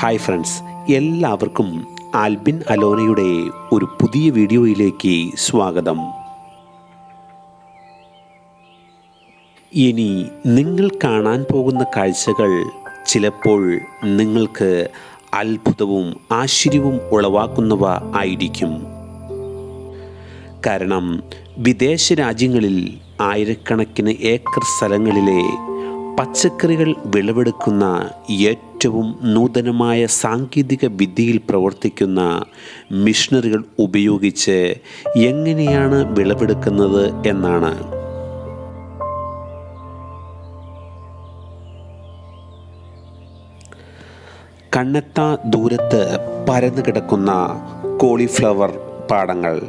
Hi friends എല്ലാവർക്കും ആൽബിൻ അലോനയുടെ ഒരു പുതിയ വീഡിയോയിലേക്ക് സ്വാഗതം. ഇനി നിങ്ങൾ കാണാൻ പോകുന്ന കാഴ്ചകൾ ചിലപ്പോൾ നിങ്ങൾക്ക് അത്ഭുതവും ആശ്ചര്യവും ഉളവാക്കുന്നവ ആയിരിക്കും. കാരണം വിദേശ രാജ്യങ്ങളിൽ ആയിരക്കണക്കിന് ഏക്കർ സ്ഥലങ്ങളിലെ പച്ചക്കറികൾ വിളവെടുക്കുന്ന ഏറ്റവും നൂതനമായ സാങ്കേതിക വിദ്യയിൽ പ്രവർത്തിക്കുന്ന മിഷണറികൾ ഉപയോഗിച്ച് എങ്ങനെയാണ് വിളവെടുക്കുന്നത് എന്നാണ്. കണ്ണെത്താ ദൂരത്ത് പരന്നു കിടക്കുന്ന കോളിഫ്ലവർ പാടങ്ങൾ.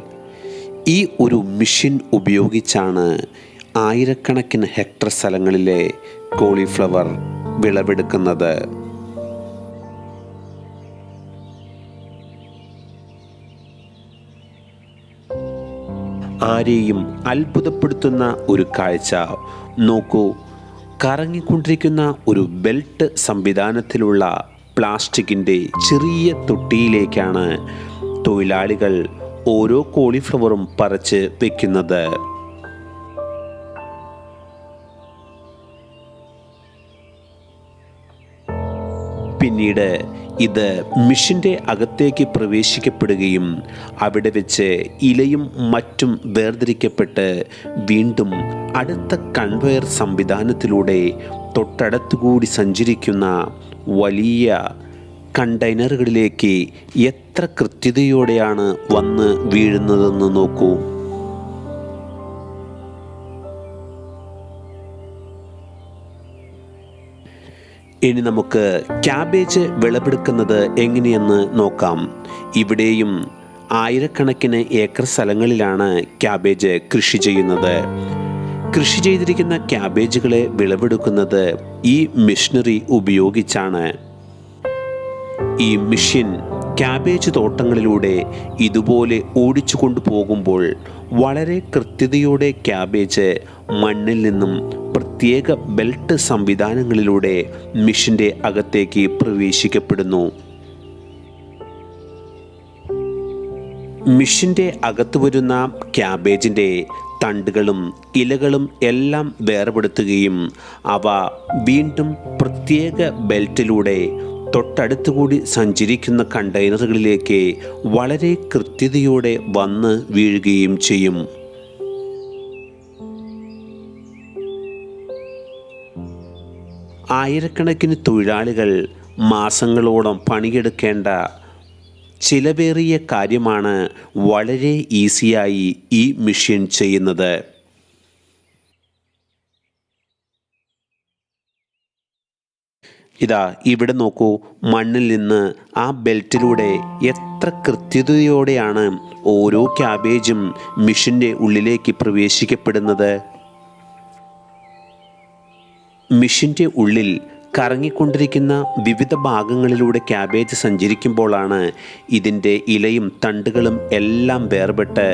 ഈ ഒരു മിഷൻ ഉപയോഗിച്ചാണ് ആയിരക്കണക്കിന് ഹെക്ടർ സ്ഥലങ്ങളിലെ കോളിഫ്ലവർ വിളവെടുക്കുന്നത്. ആരെയും അത്ഭുതപ്പെടുത്തുന്ന ഒരു കാഴ്ച. നോക്കൂ കറങ്ങിക്കൊണ്ടിരിക്കുന്ന ഒരു ബെൽറ്റ് സംവിധാനത്തിലുള്ള പ്ലാസ്റ്റിക്കിന്റെ ചെറിയ തൊട്ടിയിലേക്കാണ് തൊഴിലാളികൾ ഓരോ കോളിഫ്ലവറും പറിച്ച് വെക്കുന്നത്. പിന്നീട് ഇത് മിഷിന്റെ അകത്തേക്ക് പ്രവേശിക്കപ്പെടുകയും അവിടെ വെച്ച് ഇലയും മറ്റും വേർതിരിക്കപ്പെട്ട് വീണ്ടും അടുത്ത കൺവെയർ സംവിധാനത്തിലൂടെ തൊട്ടടുത്തുകൂടി സഞ്ചരിക്കുന്ന വലിയ കണ്ടെയ്നറുകളിലേക്ക് എത്ര കൃത്യതയോടെയാണ് വന്ന് വീഴുന്നതെന്ന് നോക്കൂ. ഇനി നമുക്ക് ക്യാബേജ് വിളവെടുക്കുന്നത് എങ്ങനെയെന്ന് നോക്കാം. ഇവിടെയും ആയിരക്കണക്കിന് ഏക്കർ സ്ഥലങ്ങളിലാണ് ക്യാബേജ് കൃഷി ചെയ്യുന്നത്. കൃഷി ചെയ്തിരിക്കുന്ന ക്യാബേജുകളെ വിളവെടുക്കുന്നത് ഈ മിഷനറി ഉപയോഗിച്ചാണ്. ഈ മിഷ്യൻ ക്യാബേജ് തോട്ടങ്ങളിലൂടെ ഇതുപോലെ ഓടിച്ചു കൊണ്ടുപോകുമ്പോൾ വളരെ കൃത്യതയോടെ ക്യാബേജ് മണ്ണിൽ നിന്നും പ്രത്യേക ബെൽറ്റ് സംവിധാനങ്ങളിലൂടെ മിഷിന്റെ അകത്തേക്ക് പ്രവേശിക്കപ്പെടുന്നു. മിഷിന്റെ അകത്ത് വരുന്ന ക്യാബേജിന്റെ തണ്ടുകളും ഇലകളും എല്ലാം വേർപെടുത്തുകയും അവ വീണ്ടും പ്രത്യേക ബെൽറ്റിലൂടെ തൊട്ടടുത്തുകൂടി സഞ്ചരിക്കുന്ന കണ്ടെയ്നറുകളിലേക്ക് വളരെ കൃത്യതയോടെ വന്ന് വീഴുകയും ചെയ്യും. ആയിരക്കണക്കിന് തൊഴിലാളികൾ മാസങ്ങളോളം പണിയെടുക്കേണ്ട ചിലവേറിയ കാര്യമാണ് വളരെ ഈസിയായി ഈ മെഷീൻ ചെയ്യുന്നത്. ഇതാ ഇവിടെ നോക്കൂ മണ്ണിൽ നിന്ന് ആ ബെൽറ്റിലൂടെ എത്ര കൃത്യതയോടെയാണ് ഓരോ ക്യാബേജും മിഷിന്റെ ഉള്ളിലേക്ക് പ്രവേശിക്കപ്പെടുന്നത്. മിഷിന്റെ ഉള്ളിൽ കറങ്ങിക്കൊണ്ടിരിക്കുന്ന വിവിധ ഭാഗങ്ങളിലൂടെ ക്യാബേജ് സഞ്ചരിക്കുമ്പോഴാണ് ഇതിന്റെ ഇലയും തണ്ടുകളും എല്ലാം വേർപെട്ട്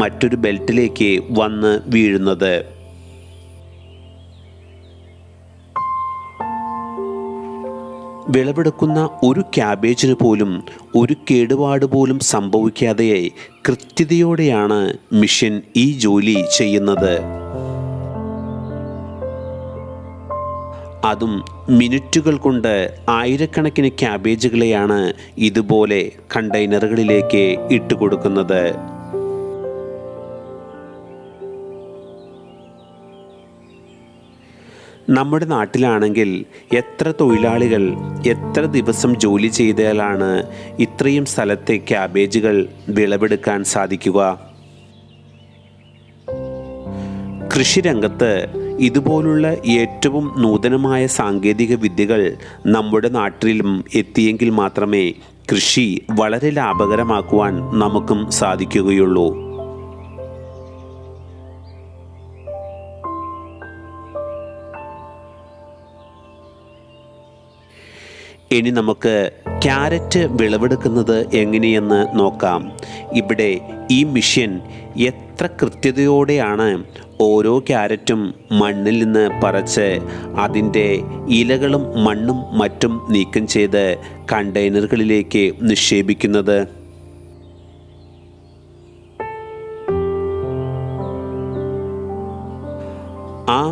മറ്റൊരു ബെൽറ്റിലേക്ക് വന്ന് വീഴുന്നത്. വിളവെടുക്കുന്ന ഒരു ക്യാബേജിന് പോലും ഒരു കേടുപാട് പോലും സംഭവിക്കാതെ കൃത്യതയോടെയാണ് മിഷൻ ഈ ജോലി ചെയ്യുന്നത്. അതും മിനിറ്റുകൾ കൊണ്ട് ആയിരക്കണക്കിന് ക്യാബേജുകളെയാണ് ഇതുപോലെ കണ്ടെയ്നറുകളിലേക്ക് ഇട്ടുകൊടുക്കുന്നത്. നമ്മുടെ നാട്ടിലാണെങ്കിൽ എത്ര തൊഴിലാളികൾ എത്ര ദിവസം ജോലി ചെയ്താലാണ് ഇത്രയും സ്ഥലത്തെ ക്യാബേജുകൾ വിളവെടുക്കാൻ സാധിക്കുക? കൃഷിരംഗത്ത് ഇതുപോലുള്ള ഏറ്റവും നൂതനമായ സാങ്കേതിക വിദ്യകൾ നമ്മുടെ നാട്ടിലും എത്തിയെങ്കിൽ മാത്രമേ കൃഷി വളരെ ലാഭകരമാക്കുവാൻ നമുക്കും സാധിക്കുകയുള്ളൂ. ഇനി നമുക്ക് ക്യാരറ്റ് വിളവെടുക്കുന്നത് എങ്ങനെയെന്ന് നോക്കാം. ഇവിടെ ഈ മിഷ്യൻ എത്ര കൃത്യതയോടെയാണ് ഓരോ ക്യാരറ്റും മണ്ണിൽ നിന്ന് പറച്ച് അതിന്റെ ഇലകളും മണ്ണും മറ്റും നീക്കം ചെയ്ത് കണ്ടെയ്നറുകളിലേക്ക് നിക്ഷേപിക്കുന്നത്?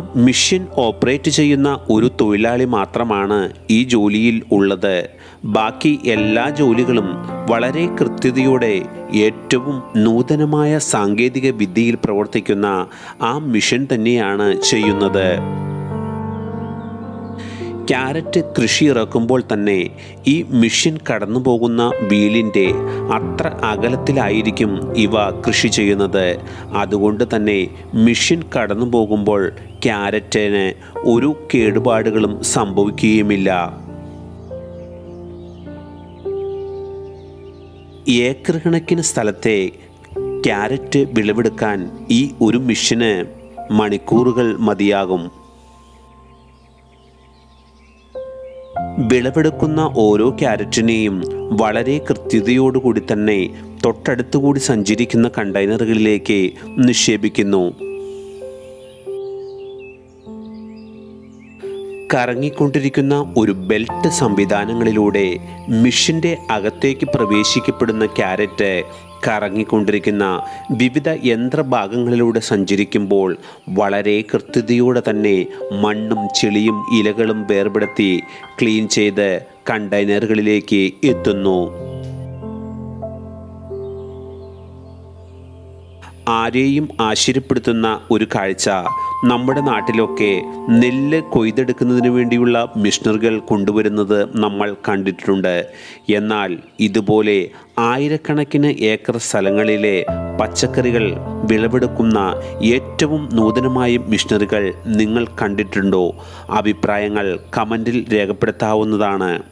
ആ മിഷൻ ഓപ്പറേറ്റ് ചെയ്യുന്ന ഒരു തൊഴിലാളി മാത്രമാണ് ഈ ജോലിയിൽ ഉള്ളത്. ബാക്കി എല്ലാ ജോലികളും വളരെ കൃത്യതയോടെ ഏറ്റവും നൂതനമായ സാങ്കേതിക വിദ്യയിൽ പ്രവർത്തിക്കുന്ന ആ മിഷൻ തന്നെയാണ് ചെയ്യുന്നത്. ക്യാരറ്റ് കൃഷി ഇറക്കുമ്പോൾ തന്നെ ഈ മിഷൻ കടന്നു പോകുന്ന വീലിന്റെ അത്ര അകലത്തിലായിരിക്കും ഇവ കൃഷി ചെയ്യുന്നത്. അതുകൊണ്ട് തന്നെ മിഷൻ കടന്നു പോകുമ്പോൾ ക്യാരറ്റിന് ഒരു കേടുപാടുകളും സംഭവിക്കുകയുമില്ല. ഏക്കർ കണക്കിന് സ്ഥലത്തെ ക്യാരറ്റ് വിളവെടുക്കാൻ ഈ ഒരു മിഷന് മണിക്കൂറുകൾ മതിയാകും. വിളവെടുക്കുന്ന ഓരോ ക്യാരറ്റിനെയും വളരെ കൃത്യതയോടുകൂടി തന്നെ തൊട്ടടുത്തുകൂടി സഞ്ചരിക്കുന്ന കണ്ടെയ്നറുകളിലേക്ക് നിക്ഷേപിക്കുന്നു. കറങ്ങിക്കൊണ്ടിരിക്കുന്ന ഒരു ബെൽറ്റ് സംവിധാനങ്ങളിലൂടെ മിഷിന്റെ അകത്തേക്ക് പ്രവേശിക്കപ്പെടുന്ന ക്യാരറ്റ് കറങ്ങിക്കൊണ്ടിരിക്കുന്ന വിവിധ യന്ത്രഭാഗങ്ങളിലൂടെ സഞ്ചരിക്കുമ്പോൾ വളരെ കൃത്യതയോടെ തന്നെ മണ്ണും ചെളിയും ഇലകളും വേർപെടുത്തി ക്ലീൻ ചെയ്ത് കണ്ടെയ്നറുകളിലേക്ക് എത്തുന്നു. ആരെയും ആശ്ചര്യപ്പെടുത്തുന്ന ഒരു കാഴ്ച. നമ്മുടെ നാട്ടിലൊക്കെ നെല്ല് കൊയ്തെടുക്കുന്നതിന് വേണ്ടിയുള്ള മിഷണറികൾ കൊണ്ടുവരുന്നത് നമ്മൾ കണ്ടിട്ടുണ്ട്. എന്നാൽ ഇതുപോലെ ആയിരക്കണക്കിന് ഏക്കർ സ്ഥലങ്ങളിലെ പച്ചക്കറികൾ വിളവെടുക്കുന്ന ഏറ്റവും നൂതനമായ മിഷണറികൾ നിങ്ങൾ കണ്ടിട്ടുണ്ടോ? അഭിപ്രായങ്ങൾ കമന്റിൽ രേഖപ്പെടുത്താവുന്നതാണ്.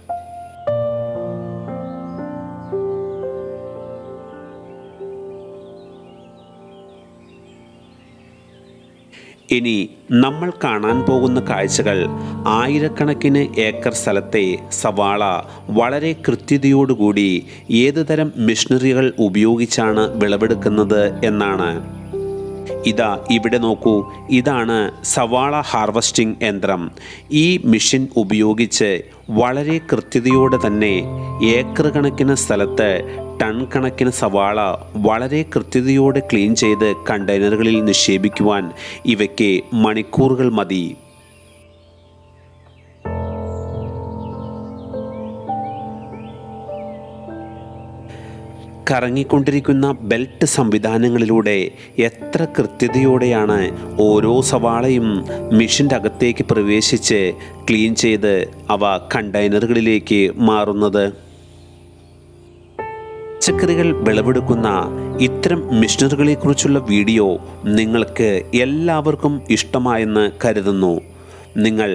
ഇനി നമ്മൾ കാണാൻ പോകുന്ന കാഴ്ചകൾ ആയിരക്കണക്കിന് ഏക്കർ സ്ഥലത്തെ സവാള വളരെ കൃത്യതയോടുകൂടി ഏതുതരം മെഷീനറികൾ ഉപയോഗിച്ചാണ് വിളവെടുക്കുന്നത് എന്നാണ്. ഇതാ ഇവിടെ നോക്കൂ ഇതാണ് സവാള ഹാർവസ്റ്റിംഗ് യന്ത്രം. ഈ മെഷീൻ ഉപയോഗിച്ച് വളരെ കൃത്യതയോടെ തന്നെ ഏക്കർ കണക്കിന് സ്ഥലത്ത് ടൺ കണക്കിന് സവാള വളരെ കൃത്യതയോടെ ക്ലീൻ ചെയ്ത് കണ്ടെയ്നറുകളിൽ നിക്ഷേപിക്കുവാൻ ഇവയ്ക്ക് മണിക്കൂറുകൾ മതി. കറങ്ങിക്കൊണ്ടിരിക്കുന്ന ബെൽറ്റ് സംവിധാനങ്ങളിലൂടെ എത്ര കൃത്യതയോടെയാണ് ഓരോ സവാളയും മെഷീന്റെ അകത്തേക്ക് പ്രവേശിച്ച് ക്ലീൻ ചെയ്ത് അവ കണ്ടെയ്നറുകളിലേക്ക് മാറുന്നത്? പച്ചക്കറികൾ വിളവെടുക്കുന്ന ഇത്തരം മിഷനറികളെക്കുറിച്ചുള്ള വീഡിയോ നിങ്ങൾക്ക് എല്ലാവർക്കും ഇഷ്ടമായെന്ന് കരുതുന്നു. നിങ്ങൾ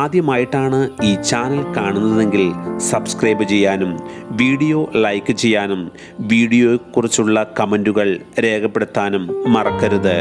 ആദ്യമായിട്ടാണ് ഈ ചാനൽ കാണുന്നതെങ്കിൽ സബ്സ്ക്രൈബ് ചെയ്യാനും വീഡിയോ ലൈക്ക് ചെയ്യാനും വീഡിയോയെക്കുറിച്ചുള്ള കമന്റുകൾ രേഖപ്പെടുത്താനും മറക്കരുത്.